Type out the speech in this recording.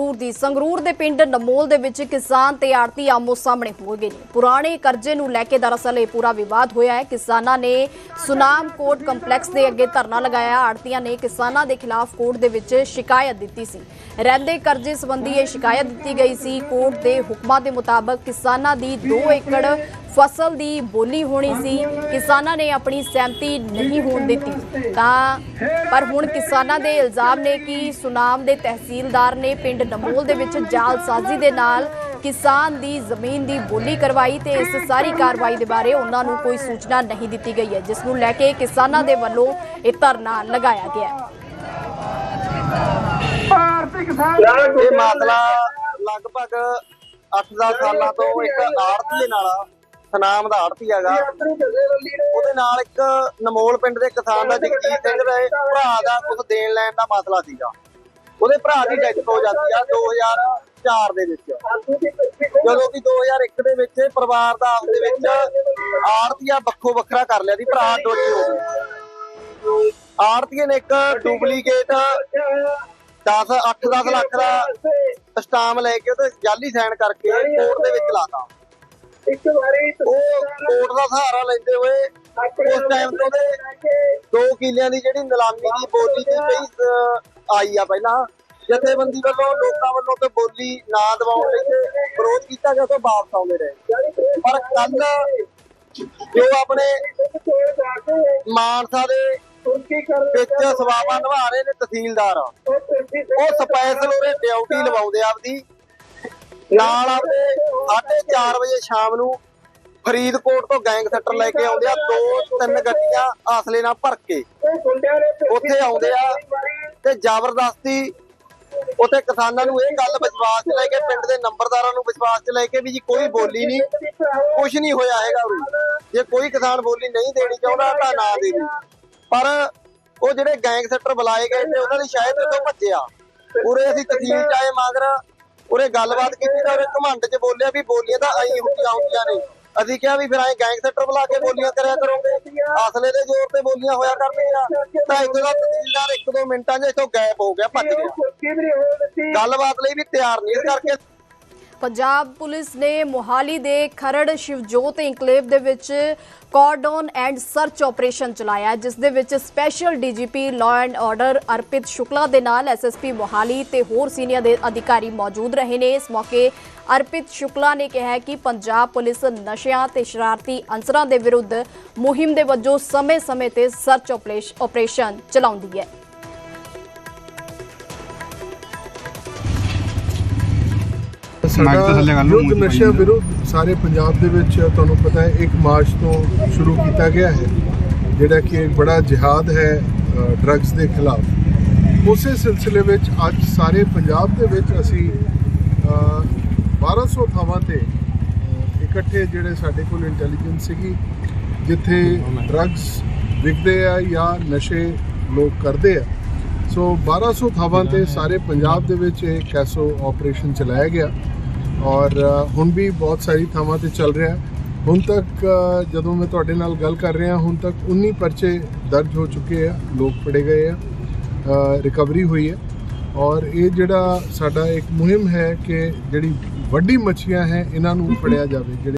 ਸੰਗਰੂਰ ਦੀ। ਸੰਗਰੂਰ ਦੇ ਪਿੰਡ ਨਮੋਲ ਦੇ ਵਿੱਚ ਕਿਸਾਨ ਤੇ ਆੜਤੀ ਆਮੋ ਸਾਹਮਣੇ ਹੋ ਗਏ ਨੇ। ਪੁਰਾਣੇ ਕਰਜ਼ੇ ਨੂੰ ਲੈ ਕੇ ਦਰਅਸਲ ਇਹ ਪੂਰਾ ਵਿਵਾਦ ਹੋਇਆ ਹੈ। ਕਿਸਾਨਾਂ ਨੇ ਸੁਨਾਮ ਕੋਰਟ ਕੰਪਲੈਕਸ ਦੇ ਅੱਗੇ ਧਰਨਾ ਲਗਾਇਆ। ਆੜਤੀਆਂ ਨੇ ਕਿਸਾਨਾਂ ਦੇ ਖਿਲਾਫ ਕੋਰਟ ਦੇ ਵਿੱਚ ਸ਼ਿਕਾਇਤ ਦਿੱਤੀ ਸੀ। ਰਹਿੰਦੇ ਕਰਜ਼ੇ ਸੰਬੰਧੀ ਇਹ ਸ਼ਿਕਾਇਤ ਦਿੱਤੀ ਗਈ ਸੀ। ਕੋਰਟ ਦੇ ਹੁਕਮਾਂ ਦੇ ਮੁਤਾਬਕ ਕਿਸਾਨਾਂ ਦੀ 2 ਏਕੜ ਫਸਲ ਦੀ ਬੋਲੀ ਹੋਣੀ ਸੀ ਕਿਸਾਨਾਂ ਨੇ ਆਪਣੀ ਸਹਿਮਤੀ ਨਹੀਂ ਹੋਣ ਦਿੱਤੀ। ਤਾਂ ਪਰ ਹੁਣ ਕਿਸਾਨਾਂ ਦੇ ਇਲਜ਼ਾਮ ਨੇ ਕਿ ਸੁਨਾਮ ਦੇ ਤਹਿਸੀਲਦਾਰ ਨੇ ਪਿੰਡ ਨਮੋਲ ਦੇ ਵਿੱਚ ਜਾਲਸਾਜ਼ੀ ਦੇ ਨਾਲ ਕਿਸਾਨ ਦੀ ਜ਼ਮੀਨ ਦੀ ਬੋਲੀ ਕਰਵਾਈ ਤੇ ਇਸ ਸਾਰੀ ਕਾਰਵਾਈ ਦੇ ਬਾਰੇ ਉਹਨਾਂ ਨੂੰ ਕੋਈ ਸੂਚਨਾ ਨਹੀਂ ਦਿੱਤੀ ਗਈ ਹੈ ਜਿਸ ਨੂੰ ਲੈ ਕੇ ਕਿਸਾਨਾਂ ਦੇ ਵੱਲੋਂ ਇਹ ਧਰਨਾ ਲਗਾਇਆ ਗਿਆ ਹੈ। ਇਹ ਮਾਮਲਾ ਲਗਭਗ 8-10 ਸਾਲਾਂ ਤੋਂ ਇੱਕ ਆੜਤੀ ਦੇ ਨਾਲ ਸਨਾਮ ਦਾ ਆੜਤੀ ਹੈਗਾ। ਉਹਦੇ ਨਾਲ ਇੱਕ ਨਮੋਲ ਪਿੰਡ ਦੇ ਕਿਸਾਨ ਦਾ ਜਗਜੀਤ ਸਿੰਘ ਦੇ ਭਰਾ ਦਾ ਕੁਝ ਦੇਣ ਲੈਣ ਦਾ ਮਸਲਾ ਸੀਗਾ। ਉਹਦੇ ਭਰਾ ਦੀ ਡੈਥ ਹੋ ਜਾਂਦੀ ਆ 2004 ਦੇ ਵਿੱਚ। ਜਦੋਂ ਕਿ 2001 ਦੇ ਵਿੱਚ ਪਰਿਵਾਰ ਦਾ ਆਪਸ ਵਿੱਚ ਆੜਤੀਆ ਵੱਖੋ ਵੱਖਰਾ ਕਰ ਲਿਆ ਸੀ, ਭਰਾ ਡੋਜੀ ਹੋ ਗਏ। ਆੜਤੀਏ ਨੇ ਇੱਕ ਡੁਪਲੀਕੇਟ 10 8-10 ਲੱਖ ਦਾ ਸਟਾਮ ਲੈ ਕੇ ਉਹਦੇ ਜਾਲੀ ਸਾਈਨ ਕਰਕੇ ਕੋਰਟ ਦੇ ਵਿੱਚ ਲਾਤਾ। ਇੱਕ ਵਾਰੀ ਉਹ ਕੋਰਟ ਦਾ ਸਹਾਰਾ ਲੈਂਦੇ ਹੋਏ ਉਸ ਟਾਈਮ ਤੋਂ ਉਹਦੇ 2 ਕਿੱਲਿਆਂ ਦੀ ਜਿਹੜੀ ਨਿਲਾਮੀ ਦੀ ਬੋਲੀ ਦੀ ਪਈ ਅਹ, ਆਈ ਆ ਪਹਿਲਾਂ। ਜਥੇਬੰਦੀ ਵੱਲੋਂ ਲੋਕਾਂ ਵੱਲੋਂ ਤੇ ਬੋਲੀ ਨਾ ਦਿਵਾਉਣ ਲਈ ਤੇ ਵਿਰੋਧ ਕੀਤਾ ਗਿਆ ਤੋਂ ਵਾਪਸ ਆਉਂਦੇ ਰਹੇ। ਪਰ ਕੱਲ ਜੋ ਆਪਣੇ ਮਾਨਸਾ ਦੇ ਵਿੱਚ ਸਵਾਵਾ ਨਿਭਾ ਰਹੇ ਨੇ ਤਹਿਸੀਲਦਾਰ ਉਹ ਸਪੈਸ਼ਲ ਉਹਦੇ ਡਿਊਟੀ ਲਵਾਉਂਦੇ ਆਪਦੀ। ਨਾਲ ਆਪਦੇ 4:30 ਵਜੇ ਸ਼ਾਮ ਨੂੰ ਫਰੀਦਕੋਟ ਤੋਂ ਗੈਂਗ ਸੈਟਰ ਲੈ ਕੇ ਆਉਂਦੇ ਆ, ਦੋ, ਤਿੰਨ ਗੱਡੀਆਂ ਆਸਲੇ ਨਾਲ ਭਰ ਕੇ। ਉੱਥੇ ਆਉਂਦੇ ਆ ਤੇ ਜ਼ਬਰਦਸਤੀ ਉੱਥੇ ਕਿਸਾਨਾਂ ਨੂੰ ਇਹ ਗੱਲ ਵਿਸ਼ਵਾਸ ਲੈ ਕੇ, ਪਿੰਡ ਦੇ ਨੰਬਰਦਾਰਾਂ ਨੂੰ ਵਿਸ਼ਵਾਸ ਲੈ ਕੇ ਵੀ ਜੀ ਕੋਈ ਬੋਲੀ ਨਹੀਂ ਕੁਝ ਨਹੀਂ ਹੋਇਆ ਹੈਗਾ ਉਰੇ ਜੇ ਕੋਈ ਕਿਸਾਨ ਬੋਲੀ ਨਹੀਂ ਦੇਣੀ ਚਾਹੁੰਦਾ ਤਾਂ ਨਾ ਦੇਵੇ ਪਰ ਉਹ ਜਿਹੜੇ ਗੈਂਗਸਟਰ ਬੁਲਾਏ ਗਏ ਤੇ ਉਹਨਾਂ ਦੀ ਸ਼ਾਇਦ ਤੋਂ ਭੱਜਿਆ। ਉਰੇ ਅਸੀਂ ਤਹਿਸੀਲ ਚ ਆਏ ਮਗਰ ਉਰੇ ਗੱਲਬਾਤ ਕੀਤੀ ਤਾਂ ਉਰੇ ਘਮੰਡ ਚ ਬੋਲਿਆ ਵੀ ਬੋਲੀਆਂ ਤਾਂ ਐਂ ਹੁੰਦੀਆਂ ਹੁੰਦੀਆਂ ਨੇ। ਅਸੀਂ ਕਿਹਾ ਵੀ ਫਿਰ ਐਂ ਗੈਂਗ ਸੈਕਟਰ ਬੁਲਾ ਕੇ ਬੋਲੀਆਂ ਕਰਿਆ ਕਰੋਗੇ ਅਸਲੇ ਦੇ ਜ਼ੋਰ ਤੇ ਬੋਲੀਆਂ ਹੋਇਆ ਕਰਨੀਆਂ। ਤਾਂ ਇੱਕ ਦਾ ਤਹਿਸੀਲਦਾਰ ਇੱਕ ਦੋ ਮਿੰਟਾਂ 'ਚ ਇੱਥੋਂ ਗਾਇਬ ਹੋ ਗਿਆ ਭੱਜ ਗਿਆ। ਗੱਲਬਾਤ ਲਈ ਵੀ ਤਿਆਰ ਨਹੀਂ ਇਸ ਕਰਕੇ ਪੰਜਾਬ ਪੁਲਿਸ ਨੇ ਮੋਹਾਲੀ ਦੇ ਖਰੜ ਸ਼ਿਵਜੋਤ ਇਨਕਲੇਵ ਦੇ ਵਿੱਚ ਕਾਰਡਨ ਐਂਡ ਸਰਚ ਆਪਰੇਸ਼ਨ ਚਲਾਇਆ, ਜਿਸ ਦੇ ਵਿੱਚ special DGP law and order Arpit Shukla ਦੇ ਨਾਲ ਐਸਐਸਪੀ ਮੋਹਾਲੀ ਤੇ ਹੋਰ ਸੀਨੀਅਰ ਅਧਿਕਾਰੀ ਮੌਜੂਦ ਰਹੇ ਨੇ। ਇਸ ਮੌਕੇ ਅਰਪਿਤ ਸ਼ੁਕਲਾ ਨੇ ਕਿਹਾ ਕਿ ਪੰਜਾਬ ਪੁਲਿਸ ਨਸ਼ਿਆਂ ਤੇ ਸ਼ਰਾਰਤੀ ਅੰਸਰਾਂ ਦੇ ਵਿਰੁੱਧ ਮੁਹਿੰਮ ਦੇ ਵਜੋਂ ਸਮੇਂ-ਸਮੇਂ ਤੇ ਸਰਚ ਆਪਰੇਸ਼ਨ ਚਲਾਉਂਦੀ ਹੈ। ਲਓ, ਯੁੱਧ ਵਿਰੁੱਧ ਸਾਰੇ ਪੰਜਾਬ ਦੇ ਵਿੱਚ ਤੁਹਾਨੂੰ ਪਤਾ ਹੈ 1 ਮਾਰਚ ਤੋਂ ਸ਼ੁਰੂ ਕੀਤਾ ਗਿਆ ਹੈ ਜਿਹੜਾ ਕਿ ਇੱਕ ਬੜਾ ਜਿਹਾਦ ਹੈ ਡਰੱਗਸ ਦੇ ਖਿਲਾਫ। ਉਸੇ ਸਿਲਸਿਲੇ ਵਿੱਚ ਅੱਜ ਸਾਰੇ ਪੰਜਾਬ ਦੇ ਵਿੱਚ ਅਸੀਂ ਅ, 1200 ਥਾਵਾਂ ਤੇ ਇਕੱਠੇ ਜਿਹੜੇ ਸਾਡੇ ਕੋਲ ਇੰਟੈਲੀਜੈਂਸ ਸੀਗੀ ਜਿੱਥੇ ਡਰੱਗਸ ਵਿਕਦੇ ਆ ਜਾਂ ਨਸ਼ੇ ਲੋਕ ਕਰਦੇ ਆ। ਸੋ 1200 ਥਾਵਾਂ ਤੇ ਸਾਰੇ ਪੰਜਾਬ ਦੇ ਵਿੱਚ ਇਹ ਕੈਸੋ ਆਪਰੇਸ਼ਨ ਚਲਾਇਆ ਗਿਆ। ਔਰ ਹੁਣ ਵੀ ਬਹੁਤ ਸਾਰੀ ਥਾਵਾਂ ਤੇ ਚੱਲ ਰਿਹਾ। ਹੁਣ ਤੱਕ ਜਦੋਂ ਮੈਂ ਤੁਹਾਡੇ ਨਾਲ ਗੱਲ ਕਰ ਰਿਹਾ, ਹੁਣ ਤੱਕ 19 ਪਰਚੇ ਦਰਜ ਹੋ ਚੁੱਕੇ ਆ, ਲੋਕ ਫੜੇ ਗਏ ਆ ਰਿਕਵਰੀ ਹੋਈ ਹੈ ਔਰ ਇਹ ਜਿਹੜਾ ਸਾਡਾ ਇੱਕ ਮੁਹਿੰਮ ਹੈ ਕਿ ਜਿਹੜੀ ਵੱਡੀ ਮੱਛੀਆਂ ਹੈ, ਇਹਨਾਂ ਨੂੰ ਫੜਿਆ ਜਾਵੇ, ਜਿਹੜੇ